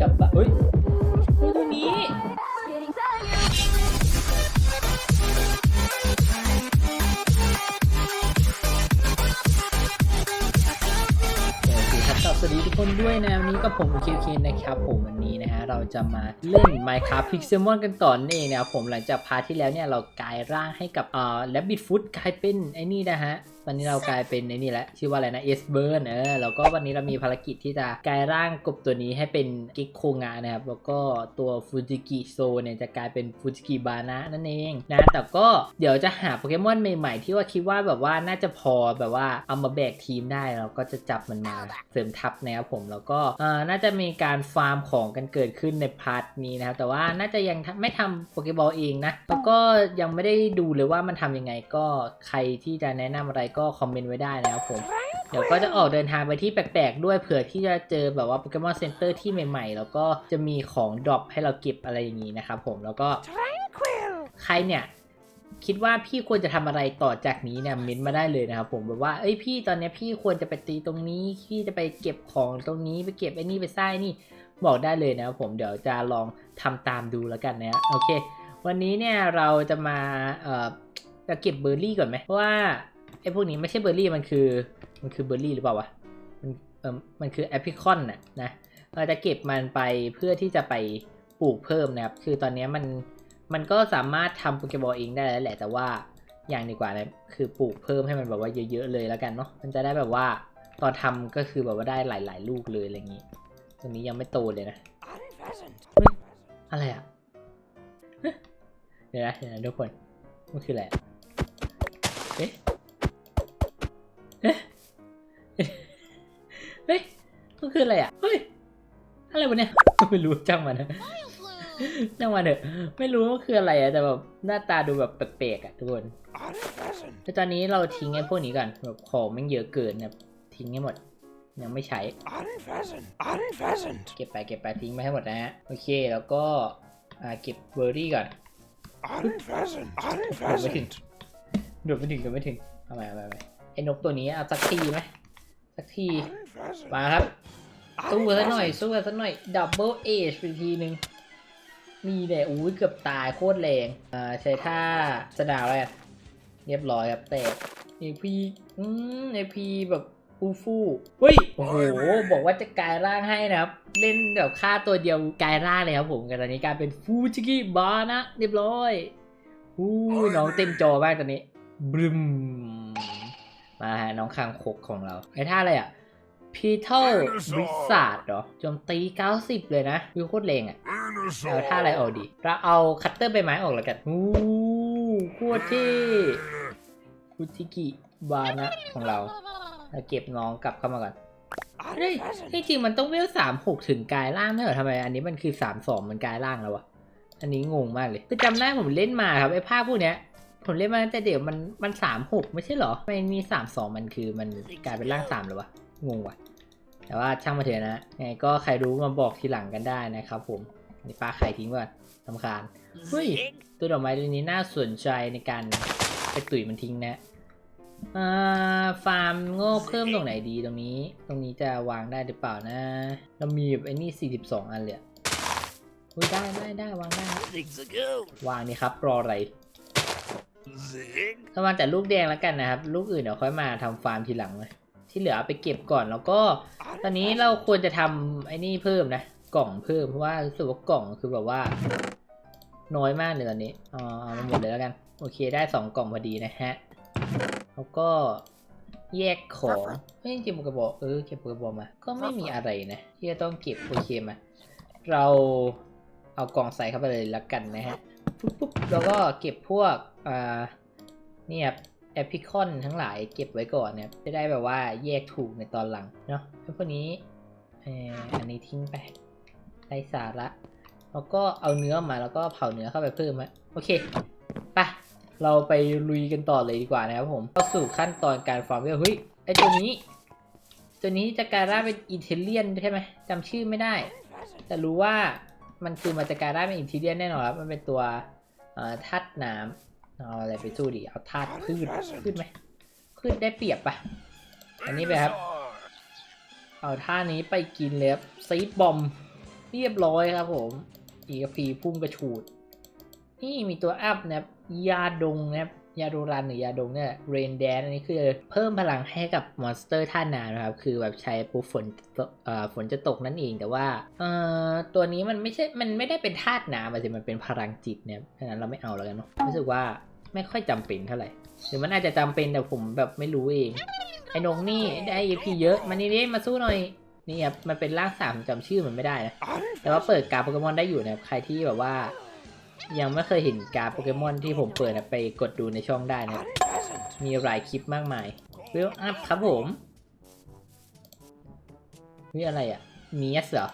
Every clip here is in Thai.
กลับบ้านเฮ้ยเฮ้ยตัวนี้โอเคครับสวัสดีทุกคนด้วยนะวันนี้ก็ผมคิวเคนนะครับผมวันนี้นะฮะเราจะมาเล่น Minecraft Pixelmon กันต่อนั่นเองนะครับผมหลังจากพาร์ทที่แล้วเนี่ยเรากลายร่างให้กับเอ่อ Rabbit Foot กลายเป็นไอ้นี่นะฮะ ตอนนี้เรากลายเป็นไอ้นี่แหละชื่อว่าอะไรนะ S Burn เออแล้วก็วันนี้เรามีภารกิจที่จะกลายร่างกบตัวนี้ให้เป็นกิกโคงะนะครับ แล้วก็ตัวฟูจิกิโซเนี่ยจะกลายเป็นฟูจิกิบานะนั่นเองนะแต่ก็เดี๋ยวจะหาโปเกมอนใหม่ๆ ที่ว่าคิดว่าแบบว่าน่าจะพอแบบว่าเอามาแบกทีมได้เราก็จะจับมันมาเสริมทัพนะครับผมแล้วก็เออน่าจะมีการฟาร์มของกันเกิดขึ้นในพาร์ทนี้นะครับแต่ว่าน่าจะยังไม่ทำโปเกบอลเองนะแล้วก็ยังไม่ได้ดูเลยว่ามันทำยังไงก็ใครที่จะแนะนำอะไรก็คอมเมนต์ไว้ได้นะครับผม เดี๋ยวก็จะออกเดินทางไปที่แปลกๆด้วยเผื่อที่จะเจอแบบว่าโปเกมอนเซ็นเตอร์ที่ใหม่ๆ แล้วก็จะมีของดรอปให้เราเก็บอะไรอย่างนี้นะครับผมแล้วก็ใครเนี่ยคิดว่าพี่ควรจะทำอะไรต่อจากนี้เนี่ยเม้นต์มาได้เลยนะครับผมแบบว่าเอ้ยพี่ตอนเนี้ยพี่ควรจะไปตีตรงนี้พี่จะไปเก็บของตรงนี้ไปเก็บไอ้นี่ไปไส้นี่บอกได้เลยนะครับผมเดี๋ยวจะลองทำตามดูแล้วกันนะโอเค วันนี้เนี่ยเราจะมาเอ่อจะเก็บเบอร์รี่ก่อนไหมเพราะว่า ไอ้พวกนี้ไม่ใช่เบอร์รี่มันคือ มันคือเบอร์รี่หรือเปล่าวะ มันเออมันคือแอปริคอนน่ะนะ เราจะเก็บมันไปเพื่อที่จะไปปลูกเพิ่มนะครับ คือตอนนี้มันมันก็สามารถทำโปเกบอลเองได้แล้วแหละ แต่ว่าอย่างดีกว่านะคือปลูกเพิ่มให้มันแบบว่าเยอะๆเลยแล้วกันเนาะ มันจะได้แบบว่าตอนทำก็คือแบบว่าได้หลาย ๆ ลูกเลยอะไรอย่างนี้ ตรงนี้ยังไม่โตเลยนะอะไรอะเดี๋ยวนะเดี๋ยวนะทุกคน มันคืออะไรอะเอ๊ะ คืออะไรอะ เฮ้ย อะไรวะเนี่ย ไม่รู้จังมันนะจังมันเถอะ ไม่รู้ว่าคืออะไรอะแต่แบบหน้าตาดูแบบแปลกๆอะทุกคนแต่ตอนนี้เราทิ้งไอ้พวกนี้ก่อนแบบของมันเยอะเกินนะทิ้งให้หมด ยังไม่ใช้ Unfastened. Unfastened. เก็บไปเก็บไปทิ้งไปให้หมดนะฮะ โอเคแล้วก็อ่าเก็บเบอร์รี่ก่อน Unfastened. โดดไม่ถึง Unfastened. โดดไม่ถึงโดดไม่ถึงเอาไปเอาไปเอาไปไอ้นกตัวนี้เอาสักทีไหมสักที Unfastened. มาครับ สู้กันสักหน่อย Unfastened. สู้กันสักหน่อยดับเบิลเอชไปทีนึงนี่แหละอุ้ยเกือบตายโคตรแรงอ่าใช้ท่าสะดาวอะไรอะเรียบร้อยครับแต่เอพีอืมเอพีแบบฟูฟูเฮ้ยโอ้โหบอกว่าจะกลายร่างให้นะครับ เล่นแบบค่าตัวเดียวกลายร่างเลยครับผมกันตอนนี้กลายเป็นฟูจิกิบานะเรียบร้อยอู้ยน้องเต็มจอมากตอนนี้บรึมมาฮะน้องคางคกของเราไอ้ท่าอะไรอะ พีเทิลวิสาดเหรอโจมตี 90 เลยนะวิวโคตรแรงอะเอาท่าอะไรออกดี เราเอาคัตเตอร์ใบไม้ออกแล้วกันอู้โคตรเท่คุจิกิบานะของเราเราเก็บน้องกลับเข้ามาก่อนเฮ้ย Unfastened. ที่จริงมันต้องเวลสามหกถึงกายร่างไม่เหรอทำไม อันนี้มันคือสามสองมันกายร่างแล้ววะ อันนี้งงมากเลยคือจำได้ผมเล่นมาครับไอ้ภาพพวกเนี้ย ผมเล่นมาตั้งแต่เดี๋ยวมันมันสามหกไม่ใช่เหรอทำไมันมีสามสองมันคือมันกลายเป็นร่างสามหรอวะ งงว่ะ แต่ว่าช่างมาเถอะนะไงก็ใครรู้มาบอกทีหลังกันได้นะครับผมนี่ปลาไข่ทิ้งก่อนสำคาญเฮ้ยตัวดอกไม้ตัวนี้น่าสนใจในการไปตุ๋ยมันทิ้งนะอ่าฟาร์มโง่เพิ่มตรงไหนดีตรงนี้ ตรงนี้จะวางได้หรือเปล่านะเรามีแบบไอ้นี่ 42 อันเลยอะอุ้ยได้ได้ได้วางได้ครับ Things a go. วางนี่ครับรออะไร Zig. ถ้าวางแต่ลูกแดงแล้วกันนะครับ ลูกอื่นเดี๋ยวค่อยมาทำฟาร์มทีหลังเลย ที่เหลือเอาไปเก็บก่อนแล้วก็ ตอนนี้เราควรจะทำไอ้นี่เพิ่มนะ กล่องเพิ่มเพราะว่ารู้สึกว่ากล่องคือแบบว่า น้อยมากเลยตอนนี้เอาเอามาหมดเลยแล้วกัน โอเคได้สองกล่องพอดีนะฮะ แล้วก็แยกของเฮ้ยเก็บกระบอกเออเก็บกระบอกมา ก็ไม่มีอะไรนะ ที่จะต้องเก็บโอเคมาเราเอากล่องใส่เข้าไปเลยละกันนะฮะปุ๊บปุ๊บแล้วก็เก็บพวกอ่าเนี่ย แอปพิคอนทั้งหลายเก็บไว้ก่อนเนี่ยจะได้แบบว่าแยกถูกในตอนหลังเนาะแล้วพวกนี้อันนี้ทิ้งไปไร้สาระแล้วก็เอาเนื้อมาแล้วก็เผาเนื้อเข้าไปเพิ่มอะโอเคไปเราไปลุยกันต่อเลยดีกว่านะครับผมเข้าสู่ขั้นตอนการฟาร์มเวลเฮ้ยไอตัวนี้ ตัวนี้จะกลายร่างเป็นอิตาเลียนใช่ไหมจำชื่อไม่ได้ แต่รู้ว่ามันคือมันจะกลายร่างเป็นอิตาเลียนแน่นอนครับมันเป็นตัวเอ่อธาตุน้ำ เอาอะไรไปสู้ดี เอาธาตุพืชพืชไหมพืชได้เปรียบปะอันนี้ไปครับ Dinosaur. เอาท่านี้ไปกินเลยครับซีดบอม เรียบร้อยครับผม EFP พุ่งกระฉูด นี่มีตัวอัพนะครับยาดงนะครับ ยาโดรันหรือยาดงเนี่ยเรนแดนอันนี้คือเพิ่มพลังให้กับมอนสเตอร์ท่าน้ำนะครับ คือแบบใช้ปุ๊บฝนเอ่อฝนจะตกนั่นเอง แต่ว่าเอ่อตัวนี้มันไม่ใช่ มันไม่ได้เป็นธาตุน้ำอะสิมันเป็นพลังจิตเนี่ยเพราะฉะนั้นเราไม่เอาแล้วกันเนาะรู้สึกว่าไม่ค่อยจำเป็นเท่าไหร่หรือมันอาจจะจำเป็นแต่ผมแบบไม่รู้เองไอ้นงนี่ได้ EP เยอะมานี่ดิมาสู้หน่อยนี่ครับมันเป็นร่างสามจำชื่อมันไม่ได้นะแต่ว่าเปิดการโปเกมอนได้อยู่นะครับใครที่แบบว่า ยังไม่เคยเห็นการ์ดโปเกมอนที่ผมเปิดนะไปกดดูในช่องได้นะครับ Unpleasant. มีหลายคลิปมากมายเวลอัพครับผมนี่อะไรอะเมียสเหรอ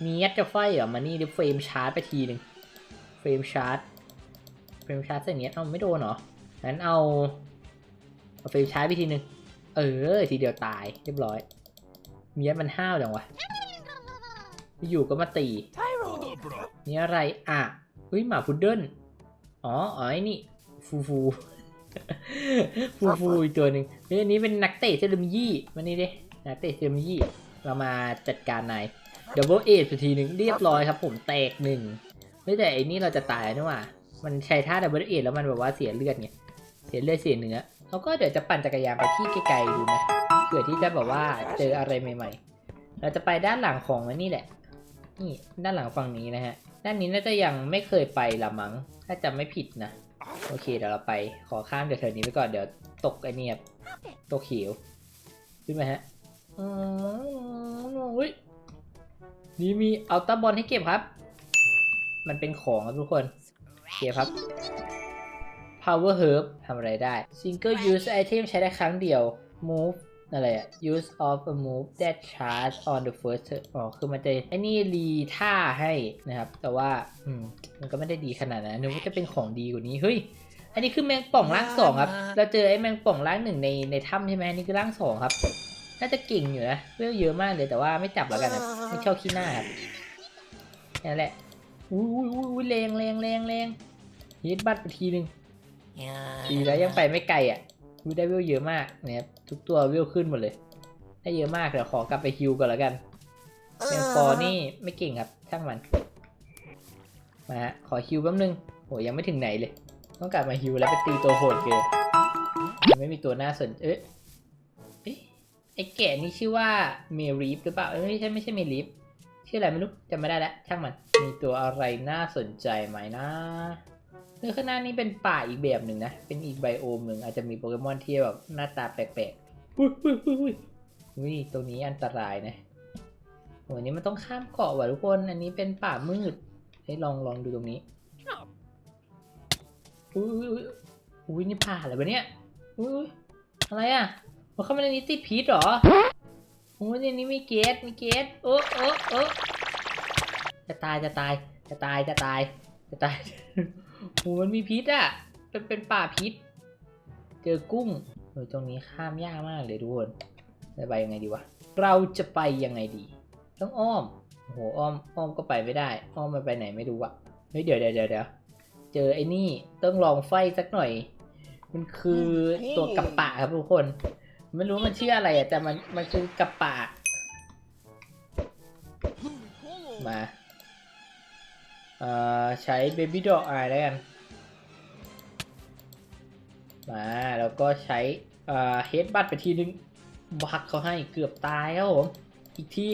เมียสจะไฟเหรอ มานี่เดี๋ยวเฟรมชาร์จไปทีหนึ่งเฟรมชาร์จ เฟรมชาร์จเส้นนี้เอาไม่โดนเหรอ งั้นเอา เอาเฟรมชาร์จไปทีหนึ่งเออ ทีเดียวตายเรียบร้อยเมียสมันห้าวจังวะ อยู่ก็มาตี นี่อะไรอะ เฮ้ยหมาพุดเดิ้ลอ๋ออ๋อไอ้นี่ฟูฟูฟูฟูอีกตัวหนึ่งเฮ้ยอันนี้เป็นนักเตะเซเลมยี่มานี่ดินักเตะเซเลมยี่ เรามาจัดการนายดับเบิลเอททีหนึ่งเรียบร้อยครับ ผมแตกหนึ่งเฮ้ยแต่ไอ้นี่เราจะตายนะว่ะมันใช้ท่าดับเบิลเอทแล้วมันแบบว่าเสียเลือดไงเสียเลือดเสียเนื้อแล้วก็เดี๋ยวจะปั่นจักรยานไปที่ไกลๆดูนะเผื่อที่จะแบบว่าเจออะไรใหม่ ๆ เราจะไปด้านหลังของอันนี่แหละ นี่ด้านหลังฝั่งนี้นะฮะ ด้านนี้น่าจะยังไม่เคยไปละมั้ง ถ้าจำไม่ผิดนะ โอเคเดี๋ยวเราไป ขอข้ามเดี๋ยวเธอนี้ไปก่อน เดี๋ยวตกไอเนี่ยบตกเขียวขึ้นมฮะอืมอุ้ยนี่มีอัลต้าบอลให้เก็บครับ มันเป็นของครับทุกคนเก็บครับ power herb ทำอะไรได้ single use item ใช้ได้ครั้งเดียว move อะไรอะ use of a move that charge on the first turn อ๋อ คือมันจะไอ้นี่รีท่าให้นะครับ แต่ว่าอืมมันก็ไม่ได้ดีขนาดนั้นนึกว่าจะเป็นของดีกว่านี้ เฮ้ย อันนี้คือแมงป่องร่างสองครับ เราเจอไอ้แมงป่องร่างหนึ่งในในถ้ำใช่ไหมอันนี่คือร่างสองครับ น่าจะเก่งอยู่นะเวลเยอะมากเลยแต่ว่าไม่จับแล้วกันนะไม่ชอบขี้หน้าครับนั่นแหละอุ้ยอุ้ยอุ้ยแรงแรงแรงแรงฮิตบัตไปทีหนึ่งดีแล้วยังไปไม่ไกลอะวิได้เวลเยอะมากเนี่ย ทุกตัวเวขึ้นหมดเลย ได้เยอะมากเดี๋ยวขอกลับไปฮิวก่อนแล้วกันแมงปอนี่ไม่เก่งครับช่างมัน มาฮะขอฮิวแป๊บนึงโหยังไม่ถึงไหนเลย ต้องกลับมาฮิวแล้วไปตีตัวโหดเกินยังไม่มีตัวน่าสนเอ๊ะเอ๊ะไอแก่นี่ชื่อว่าเมรีฟหรือเปล่าไม่ใช่ไม่ใช่เมรีฟชื่ออะไรไม่รู้จำไม่ได้แล้วช่างมัน มีตัวอะไรน่าสนใจไหมนะ เนื้อข้างหน้านี้เป็นป่าอีกแบบหนึ่งนะ เป็นอีกไบโอมหนึ่งอาจจะมีโปเกมอนที่แบบหน้าตาแปลกๆอุ้ยอุ้ยอุ้ยอุ้ยอุ้ยตรงนี้อันตรายนะโหอันนี้มันต้องข้ามเกาะว่ะทุกคน อันนี้เป็นป่ามืด เฮ้ยลองลองดูตรงนี้ อุ้ยอุ้ยอุ้ยอุ้ยนี่ป่าอะไรวะเนี่ยอุ้ยอุ้ยอะไรอะมันเข้ามาในนี้ติดพิษเหรอโอ้ยในนี้มีเกสมีเกสเออเออเออจะตายจะตายจะตายจะตายจะตาย โหมันมีพิษอะเป็นเป็นป่าพิษ เจอกุ้งเออตรงนี้ข้ามยากมากเลยทุกคนจะไปยังไงดีวะ เราจะไปยังไงดี ต้องอ้อมโอ้โหอ้อมอ้อมก็ไปไม่ได้ อ้อมมันไปไหนไม่รู้อะเฮ้ยเดี๋ยวเดี๋ยวเดี๋ยวเดี๋ยวเจอไอ้นี่ต้องลองไฟสักหน่อย มันคือตัวกระปะครับทุกคน ไม่รู้มันชื่ออะไรอะแต่มันมันคือกระปะมาเอ่อ ใช้ Baby Doll Eye แล้วกัน มา แล้วก็ใช้เอ่อ Head Butt ไปทีนึง บักเขาให้เกือบตายครับผม อีกที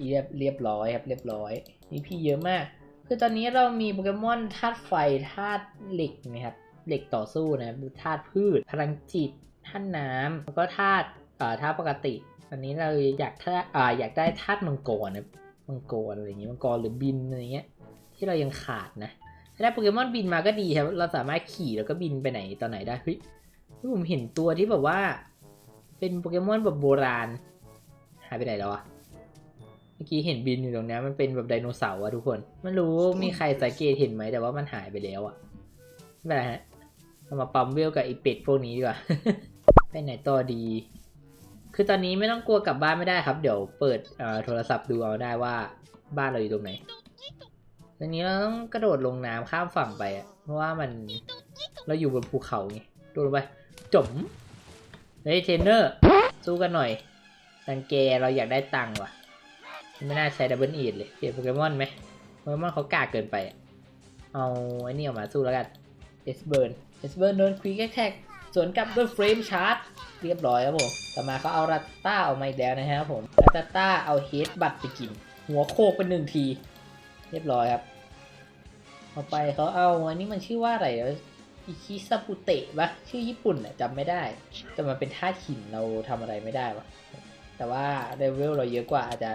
เรียบเรียบร้อยครับเรียบร้อย นี่พี่เยอะมาก คือตอนนี้เรามีโปเกมอนธาตุไฟธาตุเหล็กนะครับ เหล็กต่อสู้นะครับธาตุพืช พลังจิตธาตุน้ำแล้วก็ธาตุอ่อธาตุปกติอันนี้เราอยากธาตุอ่าอยากได้ธาตุมังกรนะมังกรอะไรอย่างงี้มังกรหรือบินอะไรเงี้ย ที่เรายังขาดนะถ้าได้โปเกมอนบินมาก็ดีครับ เราสามารถขี่แล้วก็บินไปไหนตอนไหนได้เฮ้ยผมเห็นตัวที่แบบว่า เป็นโปเกมอนแบบโบราณ หายไปไหนแล้วอะเมื่อกี้เห็นบินอยู่ตรงนี้มันเป็นแบบไดโนเสาร์อะทุกคนไม่รู้มีใครสังเกตเห็นไหมแต่ว่ามันหายไปแล้วอะไม่เป็นไรฮะเรามาปั๊มเวลกับไอเป็ดพวกนี้ดีกว่าไปไหนต่อดี คือตอนนี้ไม่ต้องกลัวกลับบ้านไม่ได้ครับ เดี๋ยวเปิดโทรศัพท์ดูเอาได้ว่าบ้านเราอยู่ตรงไหน อันนี้เราต้องกระโดดลงน้ำข้ามฝั่งไปอะเพราะว่ามันเราอยู่บนภูเขาไงโดดลงไปจมเฮ้ยเทรนเนอร์สู้กันหน่อยตังเกเราอยากได้ตังค์ว่ะ ไม่น่าใช้ดับเบิลอีดเลยเปลี่ยนโปเกมอนไหมโปเกมอนเขากากเกินไป เอาไอ้นี่ออกมาสู้แล้วกันเอสเบิร์นเอสเบิร์นโดนควีกแท็กสวนกลับด้วยเฟรมชาร์จเรียบร้อยครับผมต่อมาเขาเอารัตต้าออกมาอีกแล้วนะฮะผมรัตต้าเอาเฮดบัตไปกิน หัวโคกเป็นหนึ่งที เรียบร้อยครับ ต่อไปเขาเอาอันนี้มันชื่อว่าอะไรอิคิซาปุเตะปะชื่อญี่ปุ่นอะจำไม่ได้ แต่มันเป็นท่าตุหินเราทำอะไรไม่ได้วะแต่ว่าเลเวลเราเยอะกว่าอาจจะ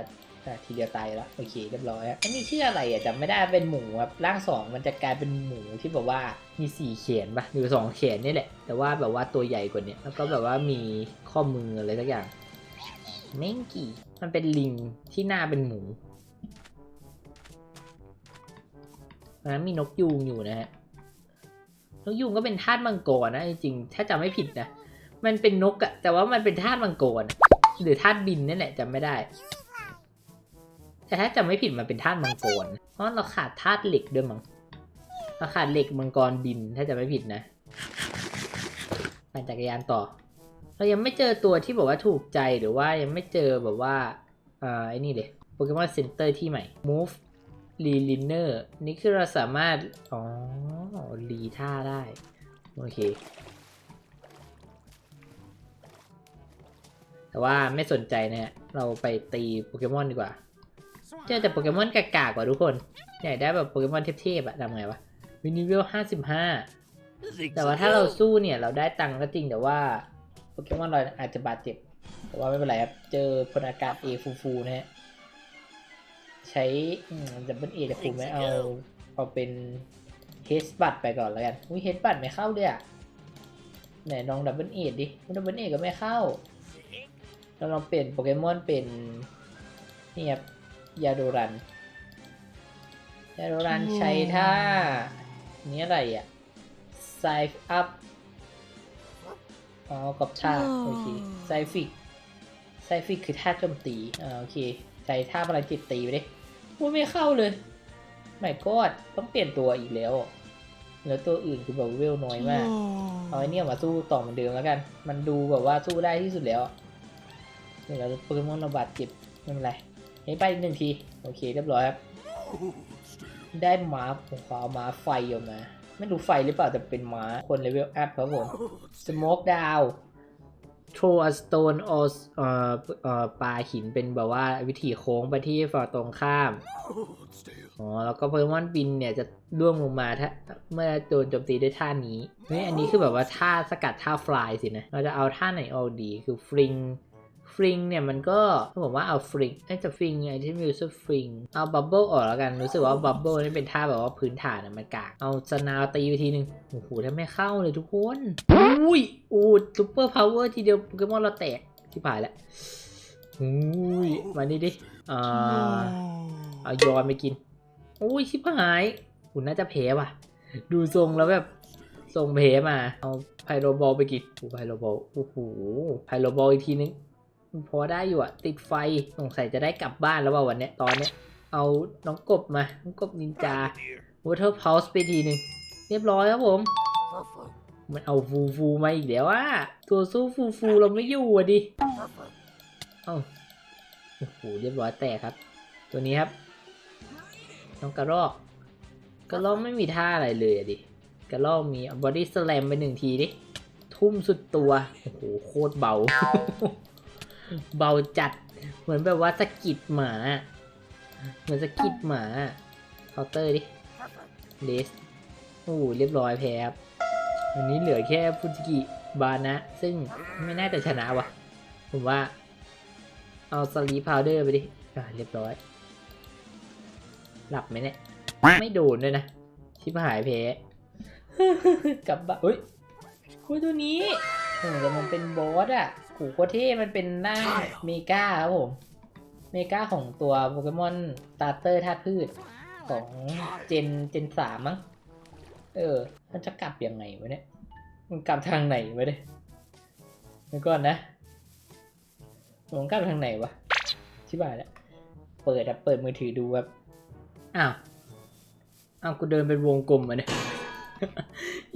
ทีเดียวตายแล้วโอเคเรียบร้อยอะอันนี้ชื่ออะไรอะจำไม่ได้เป็นหมูครับร่างสองมันจะกลายเป็นหมูที่แบบว่ามีสี่แขนปะหรือสองแขนนี่แหละ แต่ว่าแบบว่าตัวใหญ่กว่านี้แล้วก็แบบว่ามีข้อมืออะไรสักอย่างเมงกี้มันเป็นลิงที่หน้าเป็นหมู อนนั้นมีนกยูงอยู่นะฮะ นกยูงก็เป็นธาตุมังกรนะจริงถ้าจำไม่ผิดนะ มันเป็นนกอะแต่ว่ามันเป็นธาตุมังกร หรือธาตุบินนั่นแหละจำไม่ได้ แต่ถ้าจำไม่ผิดมันเป็นธาตุมังกร เพราะเราขาดธาตุเหล็กด้วยมั้ง เราขาดเหล็กมังกรบินถ้าจำไม่ผิดนะปั่นจักรยานต่อ เรายังไม่เจอตัวที่บอกว่าถูกใจหรือว่ายังไม่เจอแบบว่าอ่าไอ้นี่เลยโปเกมอนเซ็นเตอร์ที่ใหม่ move รีลินเนอร์นี่คือเราสามารถ อ๋อรีท่าได้ โอเค แต่ว่าไม่สนใจนะฮะเราไปตีโปเกมอนดีกว่า เจอแต่โปเกมอนกากๆกว่าทุกคน อยากได้แบบโปเกมอนเทพๆอะทำไงวะวินิเวลห้าสิบห้าแต่ว่าถ้าเราสู้เนี่ยเราได้ตังค์ก็จริงแต่ว่าโปเกมอนเราอาจจะบาดเจ็บ แต่ว่าไม่เป็นไรครับ เจอพลอากาศเอฟูฟูนะฮะ ใช้ดับเบิลเอจะฟูไหมเอาเอาเป็นเฮสบัตไปก่อนแล้วกันอุ้ยเฮสบัตไม่เข้าด้วยอะไหนลองดับเบิลเอดิดับเบิลเอก็ไม่เข้าเราลองเปลี่ยนโปเกมอนเป็นนี่ครับยาโดรันยาโดรันใช้ท่านี้อะไรอะไซฟ์อัพอ๋อกับท่าโอเคไซฟิกไซฟิกคือท่าโจมตีอ่าโอเคใช้ท่าพลังจิตตีไปดิ ว่าไม่เข้าเลยไม่กอดต้องเปลี่ยนตัวอีกแล้ว แล้วตัวอื่นคือแบบเวลน้อยมาก เอาไอ้เนี่ยมาสู้ต่อเหมือนเดิมแล้วกัน มันดูแบบว่าสู้ได้ที่สุดแล้วเดี๋ยวเราโปเกมอนระบาดเจ็บไม่เป็นไรให้ไปอีกหนึ่งที โอเค เรียบร้อยครับ ได้ม้าผมขอเอาม้าไฟออกมา ไม่รู้ไฟหรือเปล่าแต่เป็นม้าคนเลเวลอัพครับผม Smoke Down throw a stone or เอ่อเอ่อปาหินเป็นแบบว่าวิธีโค้งไปที่ฝั่งตรงข้าม อ๋อ แล้วก็โปเกมอนบินเนี่ยจะร่วงลงมาถ้าเมื่อโดนโจมตีด้วยท่านี้เฮ้ยอันนี้คือแบบว่าท่าสกัดท่าฟลายสินะ เราจะเอาท่าไหนเอาดี คือฟริง ฟริงเนี่ยมันก็ต้องบอกว่าเอาฟริงไอ้จะฟริงไงที่มีรู้สึกฟริงเอาบับเบิลออกแล้วกันรู้สึกว่าบับเบิลนี่เป็นท่าแบบว่าพื้นฐานอะมันกากเอาสนาวตีไปทีนึงโอ้โหถ้าไม่เข้าเลยทุกคนอุ้ยอูดซูเปอร์พาวเวอร์ทีเดียวโปเกมอนเราแตกที่ผ่านแล้วอุ้ยมานี่ดิอ่าเอายอนไปกินโอ้ยชิบหายคุณน่าจะแพ้ว่ะ ดูทรงแล้วแบบทรงแพ้มา เอาไพโรบอลไปกินโอ้ไพโรบอลโอ้โหไพโรบอลอีกทีนึง พอได้อยู่อะติดไฟสงสัยจะได้กลับบ้านแล้วว่าวันเนี้ยตอนเนี้ยเอาน้องกบมา น้องกบนินจาวอเตอร์พาวส์ไปทีหนึ่งเรียบร้อยครับผม มันเอาฟูฟูมาอีกแล้วอะตัวสู้ฟูฟูเราไม่อยู่อะดิเอ้าโอ้โหเรียบร้อยแตกครับ ตัวนี้ครับ น้องกระรอกกระรอกไม่มีท่าอะไรเลยอะดิกระรอกมีบอดี้สแลมไปหนึ่งทีดิ ทุ่มสุดตัว โอ้โห โคตรเบา เบาจัด เหมือนแบบว่าสะกิดหมา เหมือนสะกิดหมาเคาน์เตอร์ดิเลสโอ้โหเรียบร้อยแพ้ครับวันนี้เหลือแค่ฟุจิกิบานะ ซึ่งไม่น่าจะชนะวะผมว่า เอาสลีพาวเดอร์ไปดิอ่าเรียบร้อย หลับไหมเนี่ย ไม่โดนด้วยนะ ชิบหายแพ้กลับบ้านเฮ้ยคุยตัวนี้โอ้แต่มันเป็นบอสอะ หโคตรเท่มันเป็นหน้าเมกาครับผม เมกาของตัวโปเกมอนตาร์เตอร์ธาตุพืชของเจนเจนสามมั้ง เออ มันจะกลับยังไงวะเนี่ย มันกลับทางไหนวะเนี่ยเดี๋ยวก่อนนะมันกลับทางไหนวะ ชิบหายแล้ว เปิดอะเปิดมือถือดูแบบ อ้าว อ้าว กูเดินเป็นวงกลมอะเนี่ย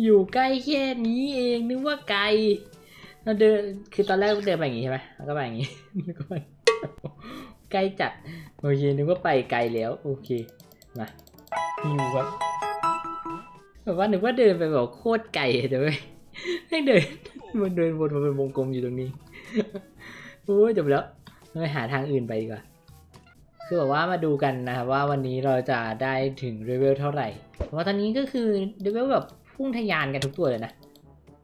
อยู่ใกล้แค่นี้เองนึกว่าไกล เราเดินคือตอนแรกเดินไปอย่างงี้ใช่ไหมแล้วก็ไปอย่างงี้แล้วก็ไปใกล้จัดโอเคนึกว่าไปไกลแล้วโอเคมาฮิวครับแบบว่านึกว่าเดินไปแบบโคตรไกลแต่ไม่ให้เดินมันเดินวนมาเป็นวงกลมอยู่ตรงนี้โอ้ยจบแล้วไปหาทางอื่นไปดีกว่าคือแบบว่ามาดูกันนะครับว่าวันนี้เราจะได้ถึงเลเวลเท่าไหร่เพราะว่าตอนนี้ก็คือเลเวลแบบพุ่งทะยานกันทุกตัวเลยนะ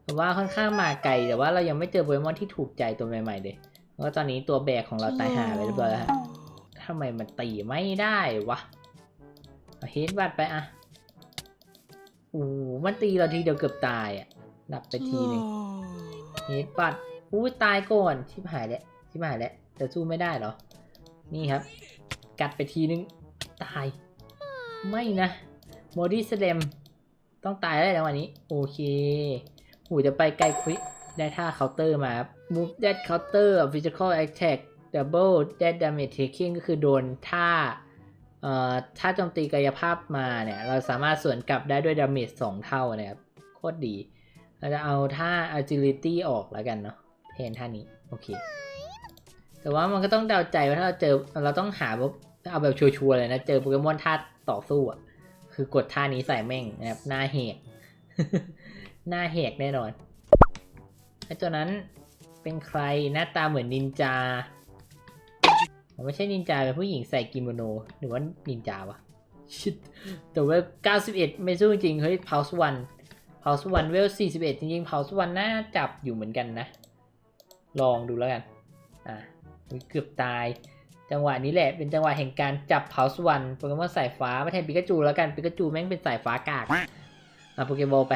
แต่ว่าค่อนข้างมาไกลแต่ว่าเรายังไม่เจอโปเกมอนที่ถูกใจตัวใหม่ๆเลยเพราะว่าตอนนี้ตัวแบกของเราตายหาไปเรียบร้อยแล้วฮะทำไมมันตีไม่ได้วะเอาเฮดบัตไปอะอู้มันตีเราทีเดียวเกือบตายอะดับไปทีหนึงเฮดปัดอุ้ยตายก่อนชิบหายแล้วชิบหายแล้วแต่สู้ไม่ได้เหรอ นี่ครับ กัดไปทีนึง ตาย ไม่นะโมดี้สเลมต้องตายได้แล้ววันนี้ โอเค หูจะไปไกลควิได้ท่าเคาน์เตอร์มาครับ move that counter physical attack double that damage taking ก็คือโดนท่าเอ่อถ้าโจมตีกายภาพมาเนี่ย เราสามารถสวนกลับได้ด้วยดาเมจสองเท่านะครับ โคตรดี เราจะเอาท่า agility ออกแล้วกันเนาะแทนท่านี้ โอเค แต่ว่ามันก็ต้องเดาใจว่าถ้าเราเจอเราต้องหาบเอาแบบชัวร์ๆเลยนะ เจอโปเกมอนท่าต่อสู้อะคือกดท่านี้ใส่แม่งนะครับหน้าแหก หน้าแหกแน่นอนไอตัวนั้นเป็นใครหน้าตาเหมือนนินจาไม่ใช่นินจาเป็นผู้หญิงใส่กิโมโน หรือว่านินจาวะชิตแต่ว่า 91 ไม่สู้จริง เฮ้ย p พาส์วัน p พาส์วันเวล 41 จริงๆ p พาส์วันน่าจับอยู่เหมือนกันนะ ลองดูแล้วกัน อะเกือบตาย จังหวะนี้แหละ เป็นจังหวะแห่งการจับเผาส์วรรค์โปเกมอนสายฟ้าไม่แทนปิกาจูแล้วกัน ปิกาจูแม่งเป็นสายฟ้ากากเอาโปเกมอลไป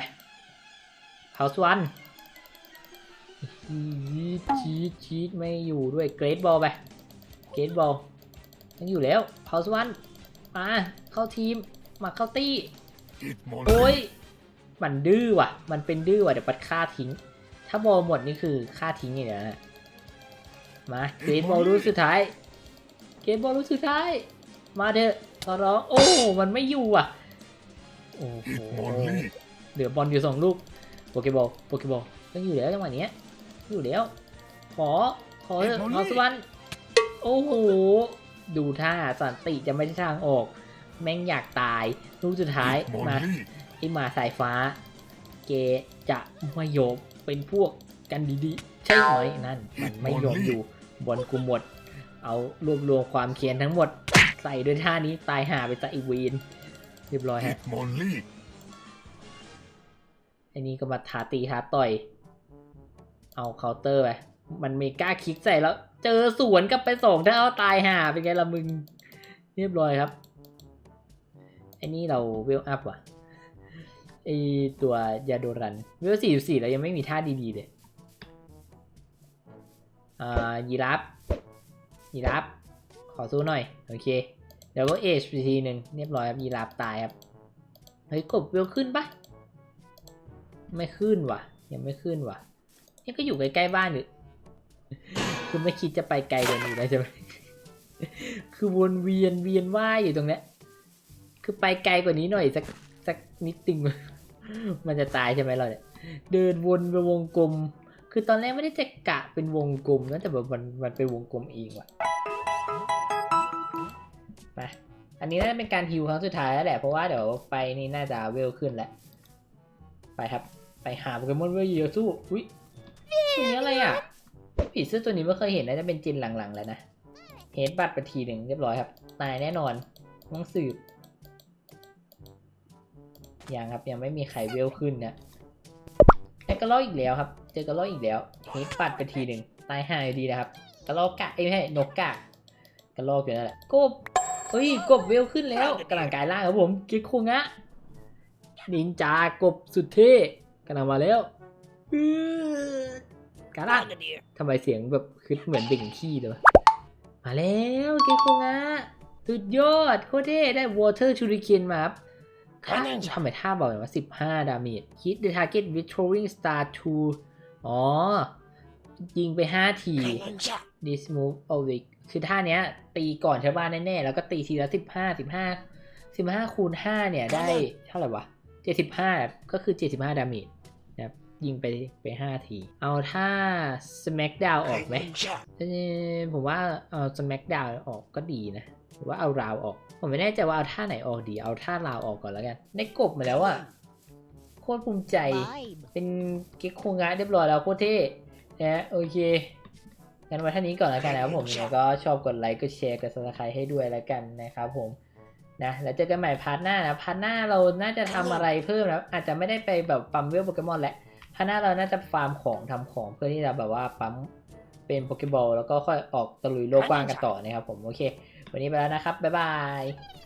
เผาสวรรค์ชีดชีดชีดไม่อยู่ด้วยเกรดบอลไปเกรดบอลยังอยู่แล้วเผาสวรรค์มาเข้าทีมมาเข้าตี้ Eat more โอ้ยมันดื้อว่ะ มันเป็นดื้อว่ะเดี๋ยวปัดฆ่าทิ้ง ถ้าบอลหมดนี่คือฆ่าทิ้งอย่างเดียวนะฮะมาเกรดบอลรู้สุดท้าย เกรดบอลรู้สุดท้าย มาเถอะขอร้องโอ้ มันไม่อยู่อะ โอ้โห Eat more meat. เหลือบอลอยู่สองลูก โปเกบอลโปเกบอลต้องอยู่แล้วจังหวะเนี้ยอยู่แล้ว ขอ ขอเถอะขอสวรรค์โอ้โห ดูท่าสันติจะไม่ได้ทางออก แม่งอยากตายลูกสุดท้าย Eat more มา meat. ไอหมาสายฟ้า เกจะไม่ยอมเป็นพวกกันดีๆ ใช่ไหมนั่น มันไม่ยอมอยู่บอลกูหมด เอารวบรวมความเคียนทั้งหมด ใส่ด้วยท่านี้ตายหาไปซะอีกวีน เรียบร้อยฮะ Eat more meat. อันนี้ก็มาท้าตีท้าต่อย เอาเคาน์เตอร์ไป มันเมกล้าคลิกใส่แล้ว เจอสวนกลับไปสองถ้าเอาตายหาเป็นไงละมึง เรียบร้อยครับไอ้นี่เราเวลอัพว่ะไอตัวยาโดรันเวลสี่สี่เรายังไม่มีท่าดีๆเลยอ่ายีราฟยีราฟขอสู้หน่อย โอเค เดี๋ยวก็เอชไปทีหนึ่งเรียบร้อยครับยีราฟตายครับ เฮ้ยกบเวลขึ้นปะ ไม่ขึ้นว่ะ ยังไม่ขึ้นว่ะนี่ก็อยู่ใกล้ๆบ้านอยู่คือไม่คิดจะไปไกลกว่านี้แล้วใช่ไหมคือวนเวียนเวียนว่ายอยู่ตรงเนี้ยคือไปไกลกว่านี้หน่อยสักสักนิดตึงมันจะตายใช่ไหมเราเนี่ยเดินวนไปวงกลม คือตอนแรกไม่ได้จะกะเป็นวงกลมนะแต่แบบมันมันเป็นวงกลมเองว่ะไปอันนี้น่าจะเป็นการฮิวครั้งสุดท้ายแล้วแหละเพราะว่าเดี๋ยวไปนี่น่าจะเวลขึ้นแล้วไปครับ ไปหาโปเกมอนเวลเยอะสู้ อุ้ยตัวนี้อะไรอะ ผีเสื้อตัวนี้ไม่เคยเห็นน่าจะเป็นจินหลังๆแล้วนะ เฮดบัตไปทีหนึ่งเรียบร้อยครับ ตายแน่นอนต้องสืบ ยังครับยังไม่มีใครเวลขึ้นนะไอ้กระลอกอีกแล้วครับ เจอกระลอกอีกแล้ว เฮดบัตไปทีหนึ่งตายหายดีนะครับ กระลอกกะเอ้ไม่ใช่นกกะกระลอกอยู่นั่นแหละกบเฮ้ยกบเวลขึ้นแล้วกำลังกายร่างครับผมกิคุงะนินจากบสุดเท่ กำลังมาแล้วอื้อกาล่าทำไมเสียงแบบคือเหมือนดิ่งขี้เลยวะมาแล้วเกคุงะสุดยอดโคตรเท่ได้ water shuriken มาครับข้างทำไมท่าบอกเลยว่า 15 ดาเมจ hit the target with throwing star 2 อ๋อ ยิงไป 5 ที this move away คือท่าเนี้ย ตีก่อนชาวบ้านแน่ ๆ แล้วก็ตีทีละ 15 15 15คูณ5เนี่ย ได้เท่าไหร่วะ 75 ก็คือ 75 ดาเมจนะครับยิงไปไปห้าที เอาท่า smackdown ออกไหมเอ้ยผมว่าเอา smackdown ออกก็ดีนะหรือว่าเอาราวออก ผมไม่แน่ใจว่าเอาท่าไหนออกดี เอาท่าราวออกก่อนแล้วกัน ได้กบมาแล้วอะโคตรภูมิใจ Vibe. เป็นเก๊กโคงะเรียบร้อยแล้วโคตรเท่นะโอเคงั้นไว้ท่านี้ก่อนแล้วกันนะครับผมยังไงก็ชอบกดไลค์กดแชร์กด subscribe ให้ด้วยแล้วกันนะครับผม นะแล้วเจอกันใหม่พาร์ทหน้านะพาร์ทหน้าเราน่าจะทำอะไรเพิ่มนะอาจจะไม่ได้ไปแบบปั๊มเวลโปเกมอนแหละพาร์ทหน้าเราน่าจะฟาร์มของทำของเพื่อที่จะแบบว่าปั๊มเป็นโปเกบอลแล้วก็ค่อยออกตะลุยโลกกว้างกันต่อนะครับผมโอเค วันนี้ไปแล้วนะครับบ๊ายบาย